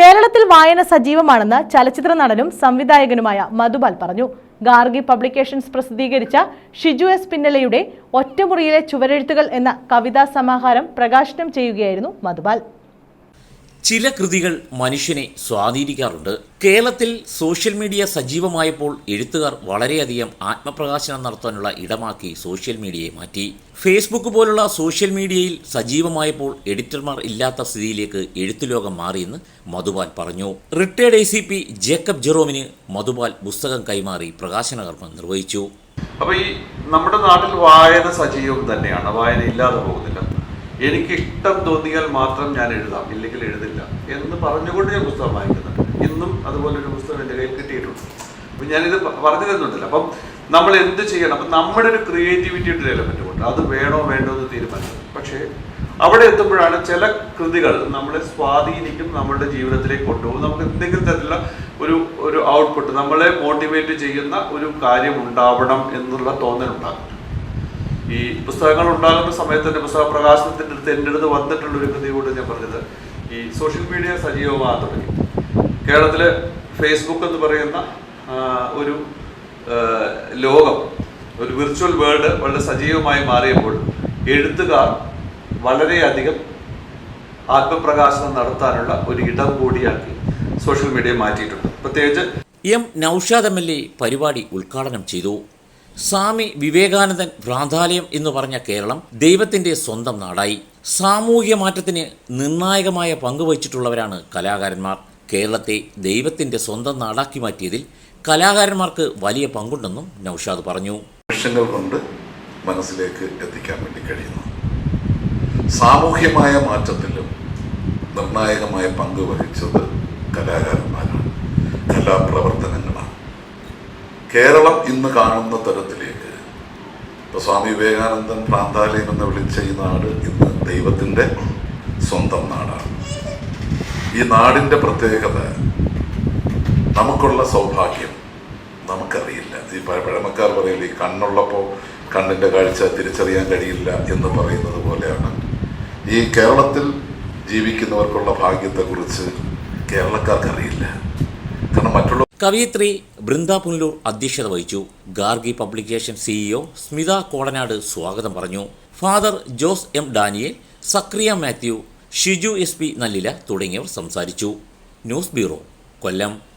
കേരളത്തിൽ വായന സജീവമാണെന്ന് ചലച്ചിത്ര നടനും സംവിധായകനുമായ മധുബാൽ പറഞ്ഞു. ഗാർഗി പബ്ലിക്കേഷൻസ് പ്രസിദ്ധീകരിച്ച ഷിജു എസ് പിന്നലയുടെ ഒറ്റമുറിയിലെ ചുവരെഴുത്തുകൾ എന്ന കവിതാ സമാഹാരം പ്രകാശനം ചെയ്യുകയായിരുന്നു മധുബാൽ ചില കൃതികൾ മനുഷ്യനെ സ്വാധീനിക്കാറുണ്ട്. കേരളത്തിൽ സോഷ്യൽ മീഡിയ സജീവമായപ്പോൾ എഴുത്തുകാർ വളരെയധികം ആത്മപ്രകാശനം നടത്താനുള്ള ഇടമാക്കി സോഷ്യൽ മീഡിയയെ മാറ്റി. ഫേസ്ബുക്ക് പോലുള്ള സോഷ്യൽ മീഡിയയിൽ സജീവമായപ്പോൾ എഡിറ്റർമാർ ഇല്ലാത്ത സ്ഥിതിയിലേക്ക് എഴുത്തുലോകം മാറിയെന്ന് മധുപാൽ പറഞ്ഞു. Retired A C P Jacob ജെറോമിന് Madhupal പുസ്തകം കൈമാറി പ്രകാശന കർമ്മം നിർവഹിച്ചു. അപ്പൊ ഈ നമ്മുടെ നാട്ടിൽ വായന സജീവം തന്നെയാണ്. വായന ഇല്ലാതെ പോകുന്നില്ല. എനിക്ക് ഇഷ്ടം തോന്നിയാൽ മാത്രം ഞാൻ എഴുതാം ഇല്ലെങ്കിൽ എഴുതില്ല എന്ന് പറഞ്ഞുകൊണ്ട് ഞാൻ പുസ്തകം വായിക്കുന്നുണ്ട് ഇന്നും അതുപോലൊരു പുസ്തകം എന്റെ കയ്യിൽ കിട്ടിയിട്ടുണ്ട്. അപ്പം ഞാനിത് പറഞ്ഞു തരുന്നുണ്ടല്ലോ. അപ്പം നമ്മൾ എന്ത് ചെയ്യണം? അപ്പം നമ്മുടെ ഒരു ക്രിയേറ്റിവിറ്റിയുടെ ഒരു എലമെന്റ് കൊണ്ട് അത് വേണോ വേണ്ടോ എന്ന് തീരുമാനിക്കും. പക്ഷേ അവിടെ എത്തുമ്പോഴാണ് ചില കൃതികൾ നമ്മളെ സ്വാധീനിക്കും നമ്മുടെ ജീവിതത്തിലേക്ക് കൊണ്ടുപോകും. നമുക്ക് എന്തെങ്കിലും തരത്തിലുള്ള ഒരു ഒരു ഔട്ട്പുട്ട് നമ്മളെ മോട്ടിവേറ്റ് ചെയ്യുന്ന ഒരു കാര്യം ഉണ്ടാവണം എന്നുള്ള തോന്നലുണ്ടാകും. ഈ പുസ്തകങ്ങൾ ഉണ്ടാകുന്ന സമയത്ത് തന്നെ പുസ്തക പ്രകാശനത്തിന്റെ അടുത്ത് എന്റെ അടുത്ത് വന്നിട്ടുള്ള ഒരു കൃതി കൂടെ ഞാൻ പറഞ്ഞത്. ഈ സോഷ്യൽ മീഡിയ സജീവമാകാൻ തുടങ്ങി കേരളത്തിലെ ഫേസ്ബുക്ക് എന്ന് പറയുന്ന ഒരു ലോകം ഒരു വിർച്വൽ വേൾഡ് വളരെ സജീവമായി മാറിയപ്പോൾ എഴുത്തുകാർ വളരെയധികം ആത്മപ്രകാശനം നടത്താനുള്ള ഒരു ഇടം കൂടിയാക്കി സോഷ്യൽ മീഡിയ മാറ്റിയിട്ടുണ്ട്. പ്രത്യേകിച്ച് M Noushad M L A പരിപാടി ഉദ്ഘാടനം ചെയ്തു. സ്വാമി വിവേകാനന്ദൻ ഭ്രാന്താലയം എന്ന് പറഞ്ഞ കേരളം ദൈവത്തിന്റെ സ്വന്തം നാടായി. സാമൂഹ്യ മാറ്റത്തിന് നിർണായകമായ പങ്ക് വഹിച്ചിട്ടുള്ളവരാണ് കലാകാരന്മാർ. കേരളത്തെ ദൈവത്തിന്റെ സ്വന്തം നാടാക്കി മാറ്റിയതിൽ കലാകാരന്മാർക്ക് വലിയ പങ്കുണ്ടെന്നും നൌഷാദ് പറഞ്ഞു. ലക്ഷ്യങ്ങൾ കൊണ്ട് മനസ്സിലേക്ക് എത്തിക്കാൻ വേണ്ടി കഴിയുന്നു. സാമൂഹ്യമായ മാറ്റത്തിലും നിർണായകമായ പങ്ക് വഹിച്ചത് കേരളം ഇന്ന് കാണുന്ന തരത്തിലേക്ക്. ഇപ്പൊ സ്വാമി വിവേകാനന്ദൻ പ്രാന്താലയം എന്ന് വിളിച്ച ഈ നാട് ഇന്ന് ദൈവത്തിന്റെ സ്വന്തം നാടാണ്. ഈ നാടിന്റെ പ്രത്യേകത നമുക്കുള്ള സൗഭാഗ്യം നമുക്കറിയില്ല. ഈ പഴമക്കാർ പറയില്ല ഈ കണ്ണുള്ളപ്പോൾ കണ്ണിന്റെ കാഴ്ച തിരിച്ചറിയാൻ കഴിയില്ല എന്ന് പറയുന്നത് പോലെയാണ്. ഈ കേരളത്തിൽ ജീവിക്കുന്നവർക്കുള്ള ഭാഗ്യത്തെക്കുറിച്ച് കേരളക്കാർക്കറിയില്ല. കാരണം മറ്റുള്ള കവയിത്രി ബൃന്ദ പുനലൂർ അധ്യക്ഷത വഹിച്ചു. ഗാർഗി പബ്ലിക്കേഷൻ സിഇഒ സ്മിത കോടനാട് സ്വാഗതം പറഞ്ഞു. Father Jose M Daniel Sakriya Mathew Shiju S P Nallila തുടങ്ങിയവർ സംസാരിച്ചു. News bureau Kollam.